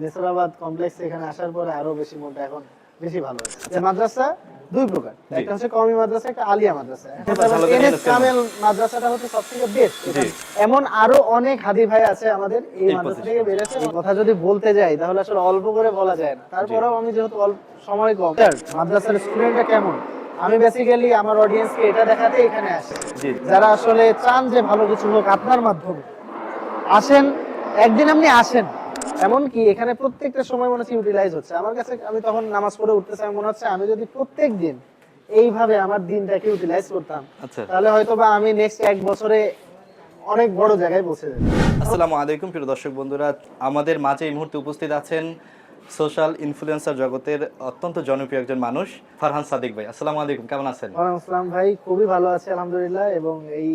নেসরাবাদ complex এখানে আসার পরে আরও বেশি মনটা এখন বেশি ভালো যে মাদ্রাসা দুই প্রকার। একটা হচ্ছে কওমি মাদ্রাসা একটা আলিয়া মাদ্রাসা। এনএস কামেল মাদ্রাসাটা হচ্ছে সবথেকে বেস্ট এমন আরও অনেক হাদি ভাই আছে আমাদের এই মাদ্রাসা থেকে কথা যদি বলতে যাই তাহলে আসলে অল্প করে বলা যায় না। তারপরেও আমি যেহেতু অল্প সময় কম মাদ্রাসার স্টুডেন্টটা কেমন? আমি বেসিক্যালি আমার অডিয়েন্সকে এটা দেখাতে এখানে আসি। যারা আসলে চান যে ভালো কিছু হোক আপনার মাধ্যমে। আসেন একদিন আপনি আসেন। এমনকি এখানে প্রত্যেকটা সময় মনে হচ্ছে ইউটিলাইজ হচ্ছে। আমার কাছে আমি তখন নামাজ পড়ে উঠতেছি আমার মনে হচ্ছে আমি যদি প্রত্যেক দিন এইভাবে আমার দিনটাকে ইউটিলাইজ করতাম আচ্ছা। তাহলে হয়তো বা আমি নেক্সট এক বছরে অনেক বড় জায়গায় পৌঁছে যাব আসসালামু আলাইকুম প্রিয় দর্শক বন্ধুরা। আমাদের মাঝে এই মুহূর্তে উপস্থিত আছেন সোশ্যাল ইনফ্লুয়েন্সার জগতের অত্যন্ত জনপ্রিয় একজন মানুষ ফারহান সাদিক ভাই। আসসালামু আলাইকুম কেমন আছেন? ওয়ালাইকুম আসসালাম ভাই খুবই ভালো আছে আলহামদুলিল্লাহ। এবং এই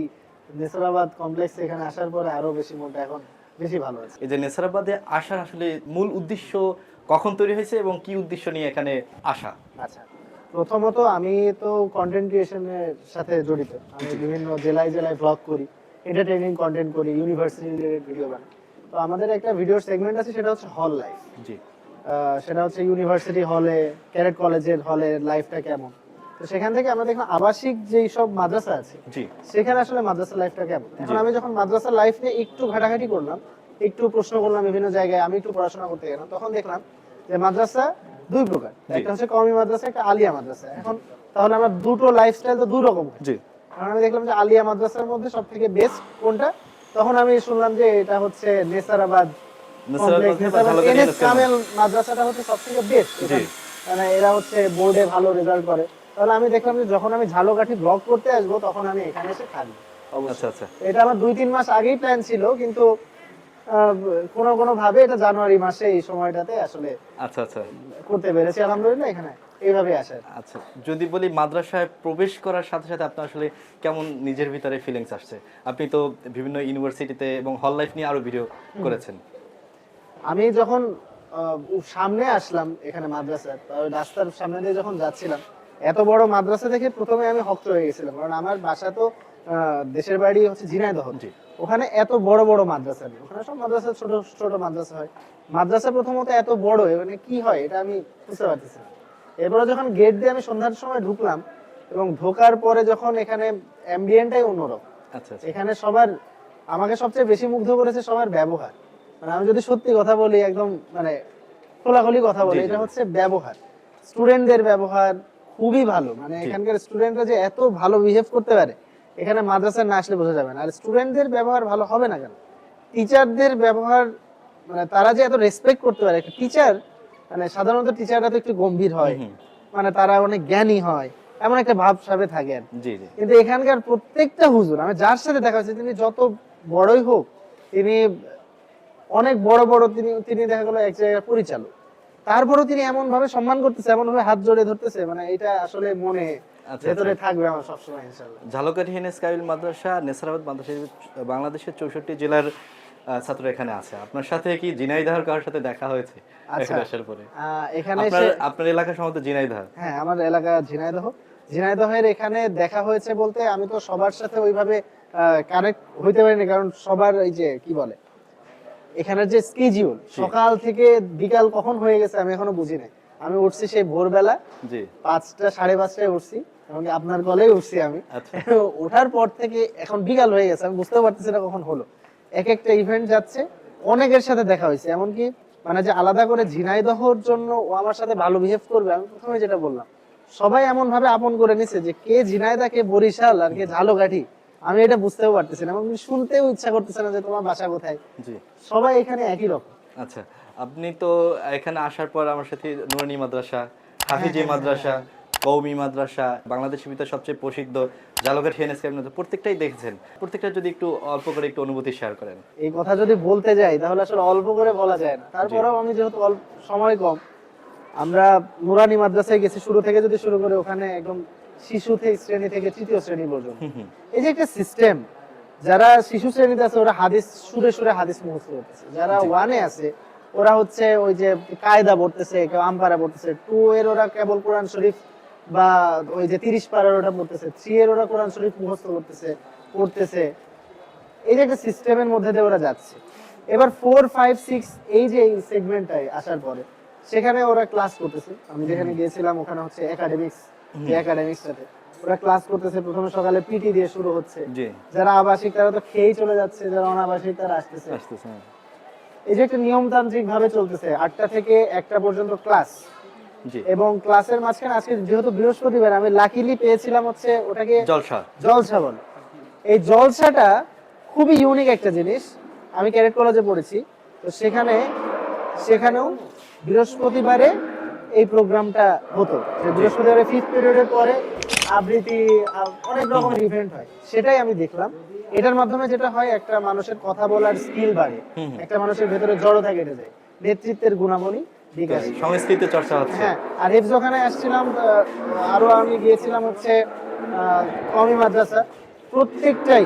নেসরাবাদ কমপ্লেক্স এখানে আসার পরে আরও বেশি মনটা এখন বেশি ভালো আছে। এই যে নেসারাবাদে আসার আসলে মূল উদ্দেশ্য কখন তৈরি হয়েছে এবং কি উদ্দেশ্য নিয়ে এখানে আসা? আচ্ছা প্রথমত আমি তো কন্টেন্ট ক্রিয়েশনের সাথে জড়িত। আমি বিভিন্ন জেলায় জেলায় ব্লগ করি এন্টারটেইনিং কন্টেন্ট করি ইউনিভার্সিটি রিলেটেড ভিডিও বানাই। তো আমাদের একটা ভিডিওর সেগমেন্ট আছে সেটা হচ্ছে হল লাইফ জি। সেটা হচ্ছে ইউনিভার্সিটি হলে ক্যারেট কলেজের হলে লাইফটা কেমন? তো সেখান থেকে আমরা দেখলাম আবাসিক যেই সব মাদ্রাসা আছে সেখানে আসলে মাদ্রাসা লাইফটা কেমন? এখন আমি যখন মাদ্রাসা লাইফ নিয়ে একটু ঘাটাঘাটি করলাম একটু প্রশ্ন করলাম বিভিন্ন জায়গায় আমি একটু পড়াশোনা করতে গেলাম তখন দেখলাম যে মাদ্রাসা দুই প্রকার। একটা হচ্ছে কওমি মাদ্রাসা একটা আলিয়া মাদ্রাসা। এখন তাহলে আমরা দুটো লাইফস্টাইল তো দুই রকম জি। কারণ আমি দেখলাম যে আলিয়া মাদ্রাসার মধ্যে সব থেকে বেস্ট কোনটা? তখন আমি শুনলাম যে এটা হচ্ছে নেসারাবাদ মাদ্রাসাটা হচ্ছে সব থেকে বেস্ট মানে এরা হচ্ছে বোর্ডে ভালো রেজাল্ট করে। তাহলে আমি দেখলাম যে যখন আমি ঝালকাঠি ব্লগ করতে আসব তখন আমি এখানে এসে থাকব আচ্ছা আচ্ছা। এটা আমার দুই তিন মাস আগেই প্ল্যান ছিল কিন্তু কোনো কোনো ভাবে এটা জানুয়ারি মাসে এই সময়টাতে আসলে আচ্ছা আচ্ছা। করতে পেরেছি। আলহামদুলিল্লাহ এখানে এইভাবে আসার আচ্ছা। যদি বলি মাদ্রাসায় প্রবেশ করার সাথে সাথে আপনার আসলে কেমন নিজের ভিতরে ফিলিংস আসছে? আপনি তো বিভিন্ন ইউনিভার্সিটিতে এবং হল লাইফ নিয়ে আরও ভিডিও করেছেন। আমি যখন সামনে আসলাম এখানে মাদ্রাসার রাস্তার সামনে দিয়ে যখন যাচ্ছিলাম এত বড় মাদ্রাসা দেখে প্রথমে আমি হক্ত হয়ে গেছিলাম কারণ আমার বাসা তো দেশের বাড়ি হচ্ছে ঝিনাইদহ। ওখানে এত বড় বড় মাদ্রাসা নেই ওখানে সব মাদ্রাসা ছোট ছোট মাদ্রাসা হয় মাদ্রাসা প্রথমত এত বড় মানে কি হয় এটা আমি বুঝতে পারতেছি। এরপরে যখন গেট দিয়ে আমি সন্ধ্যার সময় ঢুকলাম এবং ঢোকার পরে যখন এখানে অ্যাম্বিয়েন্টটাই অন্যরকম আচ্ছা আচ্ছা এখানে সবার আমাকে সবচেয়ে বেশি মুগ্ধ করেছে সবার ব্যবহার মানে আমি যদি সত্যি কথা বলি একদম মানে খোলাখুলি কথা বলি। এটা হচ্ছে ব্যবহার স্টুডেন্টদের ব্যবহার খুবই ভালো। মানে এখানকার স্টুডেন্টরা যে এত ভালো বিহেভ করতে পারে এখানে মাদ্রাসায় না আসলে বোঝা যাবে না। আর স্টুডেন্টদের ব্যবহার ভালো হবে না কেন? টিচারদের ব্যবহার মানে তারা যে এত রেসপেক্ট করতে পারে একটা টিচার মানে সাধারণত টিচাররা তো একটু গম্ভীর হয়। মানে তারা অনেক জ্ঞানী হয় এমন একটা ভাব সাবে থাকে আর কিন্তু এখানকার প্রত্যেকটা হুজুর আমি যার সাথে দেখা হয়েছে তিনি যত বড়ই হোক তিনি অনেক বড় বড় তিনি তিনি দেখা গেল এক জায়গার পরিচালক। তারপরেও তিনি এমন ভাবে সম্মান করতেছে এমন ভাবে হাত জড়িয়ে ধরতেছে মানে এটা আসলে মনে আচ্ছা, ভেতরে আচ্ছা। থাকবে আমার সবসময় ইনশাল্লাহ ঝালকাঠি হেনেস মাদ্রাসা নেসারাবাদ মাদ্রাসা বাংলাদেশের চৌষট্টি জেলার ছাত্র এখানে আছে। আপনার সাথে কি জিনাইদার কারোর সাথে দেখা হয়েছে? আচ্ছা। এখানে আসার পরে। আহ, এখানে আপনার আপনার এলাকা সম্ভবত জিনাইদহ হ্যাঁ আমার এলাকা ঝিনাইদহ। ঝিনাইদহের এখানে দেখা হয়েছে বলতে আমি তো সবার সাথে ওইভাবে কানেক্ট হইতে পারিনি কারণ সবার এই যে কি বলে এখানের যে স্কেজিউল সকাল থেকে বিকাল কখন হয়ে গেছে আমি এখনও বুঝি নাই। আমি উঠছি সেই ভোরবেলা জি। পাঁচটা সাড়ে পাঁচটায় উঠছি এমনকি আপনার কলেই উঠছি আমি। আচ্ছা। ওঠার পর থেকে এখন বিকাল হয়ে গেছে আমি বুঝতে পারতেছি না কখন হলো। এক একটা ইভেন্ট যাচ্ছে অনেকের সাথে দেখা হয়েছে এমনকি মানে যে আলাদা করে ঝিনাইদহর জন্য ও আমার সাথে ভালো বিহেভ করবে আমি প্রথমে যেটা বললাম সবাই এমন ভাবে আপন করে নিছে যে কে ঝিনাইদা কে বরিশাল আর কে ঝালকাঠি। আমি এটা বুঝতেও পারতেছি না এবং শুনতেও ইচ্ছা করতেছে না যে তোমার বাসা কোথায়। জি। সবাই এখানে একই রকম। আচ্ছা আপনি তো এখানে আসার পর আমার সাথে নুরানি মাদ্রাসা হাফিজি মাদ্রাসা কৌমি মাদ্রাসা বাংলাদেশের ভিতরে সবচেয়ে প্রসিদ্ধ জালকাঠি হেনেস কাবিল প্রত্যেকটাই দেখেছেন। প্রত্যেকটা যদি একটু অল্প করে একটু অনুভূতি শেয়ার করেন। এই কথা যদি বলতে যাই তাহলে আসলে অল্প করে বলা যায় না। তারপরেও আমি যেহেতু অল্প সময় কম আমরা নুরানি মাদ্রাসায় গেছি শুরু থেকে যদি শুরু করে ওখানে একদম শিশু শ্রেণি থেকে তৃতীয় শ্রেণি পর্যন্ত। এই যে একটা সিস্টেম যারা শিশু শ্রেণীতে আছে ওরা হাদিস সুরে সুরে হাদিস মুখস্থ করতেছে। যারা ওয়ানে আছে ওরা হচ্ছে ওই যে কায়দা পড়তেছে কেউ আমপারা পড়তেছে টু এর ওরা কেবল কোরআন শরীফ বা ওই যে তিরিশ পারার ওটা পড়তেছে থ্রি এর ওরা কোরআন শরীফ মুখস্থ করতেছে পড়তেছে। এই যে একটা সিস্টেমের মধ্যে দিয়ে ওরা যাচ্ছে। এবার ফোর ফাইভ সিক্স এই যে এই সেগমেন্টটায় আসার পরে সেখানে ওরা ক্লাস করতেছে। আমি যেখানে গিয়েছিলাম ওখানে হচ্ছে একাডেমিক্স একাডেমিক্সটাতে ওরা ক্লাস করতেছে প্রথমে সকালে পিটি দিয়ে শুরু হচ্ছে। যারা আবাসিক তারা তো খেয়েই চলে যাচ্ছে যারা অনাবাসিক তারা আসতেছে। আসতেছে হ্যাঁ। এই যে একটা নিয়মতান্ত্রিক ভাবে চলতেছে আটটা থেকে একটা পর্যন্ত ক্লাস এবং ক্লাসের মাঝখানে আজকে যেহেতু বৃহস্পতিবার আমি লাকিলি পেয়েছিলাম হচ্ছে ওটাকে জলসা। জলসা বলে। এই জলসাটা খুবই ইউনিক একটা জিনিস। আমি ক্যারেট কলেজে পড়েছি। তো সেখানে সেখানেও বৃহস্পতিবারে এই প্রোগ্রামটা হতো। বৃহস্পতিবারে ফিফথ পিরিয়ডের পরে আবৃত্তি অনেক রকমের ইভেন্ট হয়। সেটাই আমি দেখলাম। এটার মাধ্যমে যেটা হয় একটা মানুষের কথা বলার স্কিল বাড়ে। একটা মানুষের ভেতরে জড়তা কেটে যায়। নেতৃত্বের গুণাবলী বিকাশ। সংস্কৃতি চর্চা হচ্ছে। হ্যাঁ আর হেফজোখানে আসছিলাম আরও আমি গিয়েছিলাম হচ্ছে কমি মাদ্রাসা। প্রত্যেকটাই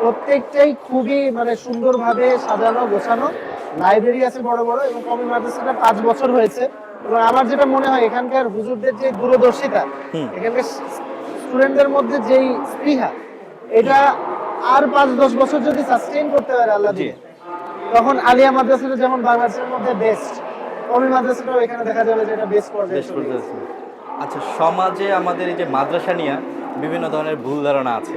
প্রত্যেকটাই খুবই মানে সুন্দরভাবে সাজানো গোছানো। লাইব্রেরি আছে বড় বড় এবং কমি মাদ্রাসাটা পাঁচ বছর হয়েছে। এবং আমার যেটা মনে হয় এখানকার হুজুরদের যে দূরদর্শিতা এখানকার স্টুডেন্টদের মধ্যে যেই স্পৃহা এটা আর পাঁচ দশ বছর যদি সাস্টেইন করতে পারে আল্লাহ দিয়ে তখন আলিয়া মাদ্রাসাটা যেমন বাংলাদেশের মধ্যে বেস্ট কমি মাদ্রাসাটাও এখানে দেখা যাবে যে এটা বেস্ট পর্যায়ে। আচ্ছা সমাজে আমাদের এই যে মাদ্রাসা নিয়ে বিভিন্ন ধরনের ভুল ধারণা আছে।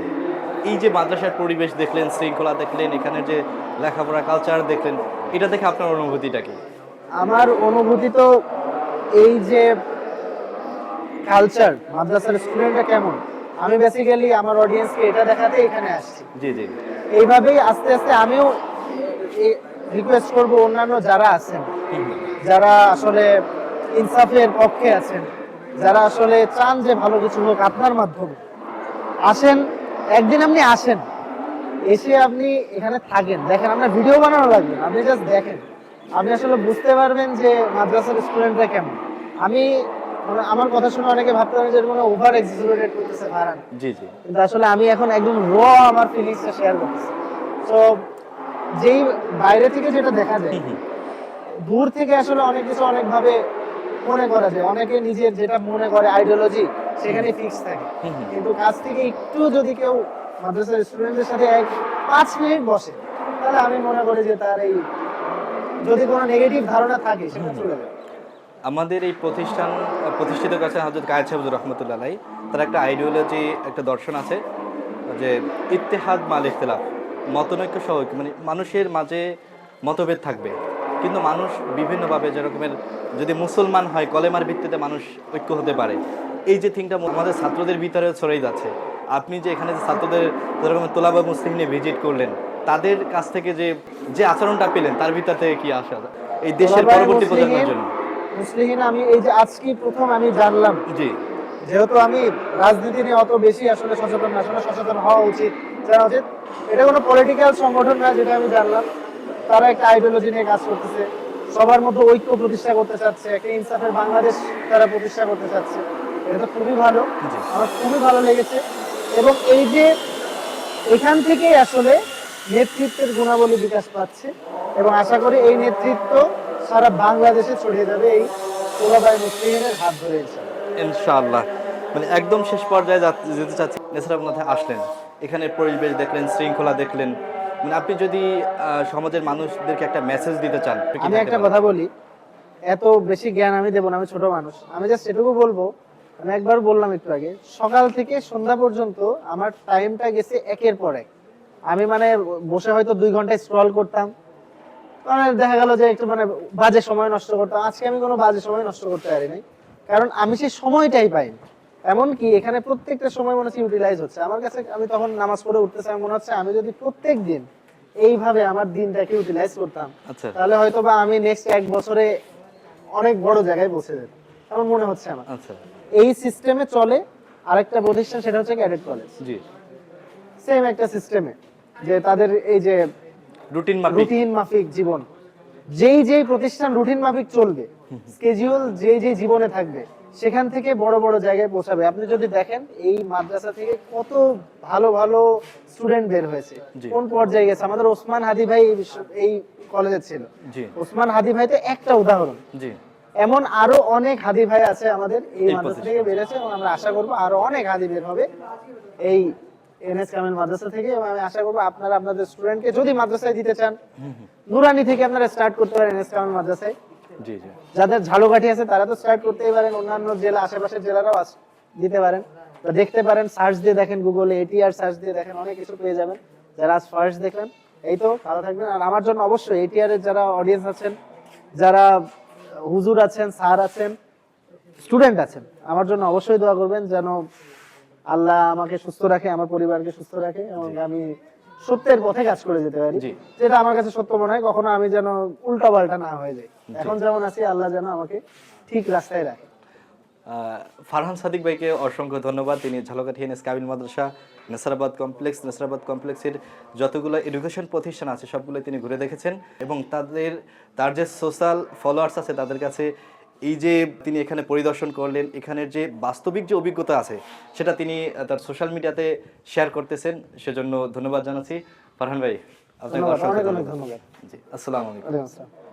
এই যে মাদ্রাসার পরিবেশ দেখলেন শৃঙ্খলা দেখলেন এখানে যে লেখাপড়া কালচার দেখলেন এটা দেখে আপনার অনুভূতিটা কি? আমার অনুভূতি তো এই যে কালচার মাদ্রাসার স্টুডেন্টটা কেমন? আমি বেসিক্যালি আমার অডিয়েন্সকে এটা দেখাতে এখানে আসছি। জি জি। এইভাবেই আস্তে আস্তে আমিও রিকোয়েস্ট করব অন্যান্য যারা আছেন যারা আসলে ইনসাফের পক্ষে আছেন যারা আসলে চান যে ভালো কিছু হোক আপনার মাধ্যমে। আসেন একদিন আপনি আসেন এসে আপনি এখানে থাকেন। দেখেন আপনার ভিডিও বানানো লাগবে আপনি জাস্ট দেখেন। আপনি আসলে বুঝতে পারবেন যে মাদ্রাসার স্টুডেন্টরা কেমন। আমি মানে আমার কথা শুনে অনেকে ভাবতে পারেন যে মনে ওভার এক্সিজুরেটেড করতেছে ভাড়ান জি জি। কিন্তু আসলে আমি এখন একদম র আমার ফিলিংসটা শেয়ার করতেছি। তো যেই বাইরে থেকে যেটা দেখা যায়। দূর থেকে আসলে অনেক কিছু অনেকভাবে মনে করা যায়। অনেকে নিজের যেটা মনে করে আইডিওলজি সেখানে ফিক্স থাকে। কিন্তু কাছ থেকে একটু যদি কেউ মাদ্রাসার স্টুডেন্টদের সাথে এক পাঁচ মিনিট বসে তাহলে আমি মনে করি যে তার এই যদি কোনো নেগেটিভ ধারণা থাকে সেটা চলে যাবে। আমাদের এই প্রতিষ্ঠান প্রতিষ্ঠিত কাছে হজরত কায়েদ সাহেব রহমতুল্লাহ তার একটা আইডিওলজি একটা দর্শন আছে যে ইত্তেহাদ মাল ইখতলাফ মতনৈক্য সহ মানে মানুষের মাঝে মতভেদ থাকবে। কিন্তু মানুষ বিভিন্নভাবে যেরকমের যদি মুসলমান হয় কলেমার ভিত্তিতে মানুষ ঐক্য হতে পারে। এই যে থিংটা আমাদের ছাত্রদের ভিতরে ছড়িয়ে যাচ্ছে। আপনি যে এখানে যে ছাত্রদের যেরকম তোলাবা মুসলিম নিয়ে ভিজিট করলেন তাদের কাছ থেকে যে যে আচরণটা পেলেন তার ভিতর থেকে কি আসা এই দেশের পরবর্তী প্রজন্মের জন্য। মুসলিহীন আমি এই যে আজকে প্রথম আমি জানলাম। জি। যেহেতু আমি রাজনীতি নিয়ে অত বেশি আসলে সচেতন না আসলে সচেতন হওয়া উচিত। জানা উচিত এটা কোনো পলিটিক্যাল সংগঠন না যেটা আমি জানলাম। তারা একটা আইডিওলজি নিয়ে কাজ করতেছে। সবার মধ্যে ঐক্য প্রতিষ্ঠা করতে চাচ্ছে একটা ইনসাফের বাংলাদেশ তারা প্রতিষ্ঠা করতে চাচ্ছে। এটা তো খুবই ভালো। আমার খুবই ভালো লেগেছে। এবং এই যে এখান থেকেই আসলে নেতৃত্বের গুণাবলী বিকাশ পাচ্ছে এবং আশা করি এই নেতৃত্ব সারা বাংলাদেশে ছড়িয়ে যাবে এই তোলাবাই মুসলিমের হাত ধরে ইনশাআল্লাহ। মানে একদম শেষ পর্যায়ে যেতে চাচ্ছি আপনার আসলেন। এখানে পরিবেশ দেখলেন শৃঙ্খলা দেখলেন। মানে আপনি যদি সমাজের মানুষদেরকে একটা মেসেজ দিতে চান আমি একটা কথা বলি এত বেশি জ্ঞান আমি দেবো না আমি ছোট মানুষ। আমি জাস্ট এটুকু বলব আমি একবার বললাম একটু আগে সকাল থেকে সন্ধ্যা পর্যন্ত আমার টাইমটা গেছে একের পর এক। আমি মানে বসে হয়তো দুই ঘন্টায় স্ক্রল করতাম। মানে দেখা গেল যে একটু মানে বাজে সময় নষ্ট করতাম। আজকে আমি কোনো বাজে সময় নষ্ট করতে পারিনি। কারণ আমি সেই সময়টাই পাইনি। এমনকি এখানে প্রত্যেকটা সময় মনে হচ্ছে ইউটিলাইজ হচ্ছে। আমার কাছে আমি তখন নামাজ পড়ে উঠতেছি আমার মনে হচ্ছে আমি যদি প্রত্যেক দিন এইভাবে আমার দিনটাকে ইউটিলাইজ করতাম আচ্ছা। তাহলে হয়তো বা আমি নেক্সট এক বছরে অনেক বড় জায়গায় পৌঁছে যেত আমার মনে হচ্ছে আমার। আচ্ছা। এই সিস্টেমে চলে আরেকটা প্রতিষ্ঠান সেটা হচ্ছে ক্যাডেট কলেজ জি। সেম একটা সিস্টেমে যে তাদের এই যে রুটিন মাফিক। রুটিন মাফিক জীবন। যেই যেই প্রতিষ্ঠান রুটিন মাফিক চলবে স্কেজিউল যেই যেই জীবনে থাকবে সেখান থেকে বড় বড় জায়গায় পৌঁছাবে। আপনি যদি দেখেন এই মাদ্রাসা থেকে কত ভালো ভালো স্টুডেন্ট বের হয়েছে। কোন পর্যায়ে গেছে? আমাদের ওসমান হাদি ভাই এই কলেজে ছিল। ওসমান হাদি ভাই তো একটা উদাহরণ। এমন আরও অনেক হাদি ভাই আছে আমাদের এই মাদ্রাসা। থেকে বেড়েছে এবং আমরা আশা করব আরও অনেক হাদি বের হবে এই এনএস কামেল মাদ্রাসা থেকে এবং আমি আশা করব আপনারা আপনাদের স্টুডেন্টকে যদি মাদ্রাসায় দিতে চান নুরানি থেকে আপনারা স্টার্ট করতে পারেন এনএস কামেল মাদ্রাসায়। যাদের ঝালকাঠি আছে তারা তো স্টার্ট করতেই পারেন অন্যান্য জেলা আশেপাশের জেলারাও দিতে পারেন। তো দেখতে পারেন সার্চ দিয়ে দেখেন গুগলে এটিআর সার্চ দিয়ে দেখেন অনেক কিছু পেয়ে যাবেন। যারা আজ ফার্স্ট দেখলেন এই তো ভালো থাকবেন। আর আমার জন্য অবশ্যই এটিআর এর যারা অডিয়েন্স আছেন যারা হুজুর আছেন স্যার আছেন স্টুডেন্ট আছেন আমার জন্য অবশ্যই দোয়া করবেন যেন আল্লাহ আমাকে সুস্থ রাখে আমার পরিবারকে সুস্থ রাখে এবং আমি সত্যের পথে কাজ করে যেতে পারি। যেটা আমার কাছে সত্য মনে হয় কখনো আমি যেন উল্টা পাল্টা না হয়ে যাই। এখন যেমন আছি আল্লাহ যেন আমাকে ঠিক রাস্তায় রাখে। ফারহান সাদিক ভাইকে অসংখ্য ধন্যবাদ। তিনি ঝালকাঠি এনএস কাবিল মাদ্রাসা নেসারাবাদ কমপ্লেক্স নেসারাবাদ কমপ্লেক্সের যতগুলো এডুকেশন প্রতিষ্ঠান আছে সবগুলো তিনি ঘুরে দেখেছেন এবং তাদের তার যে সোশ্যাল ফলোয়ার্স আছে তাদের কাছে এই যে তিনি এখানে পরিদর্শন করলেন এখানের যে বাস্তবিক যে অভিজ্ঞতা আছে সেটা তিনি তার সোশ্যাল মিডিয়াতে শেয়ার করতেছেন সেজন্য ধন্যবাদ জানাচ্ছি। ফারহান ভাই আপনাকে অনেক অনেক ধন্যবাদ। জি আসসালামু আলাইকুম।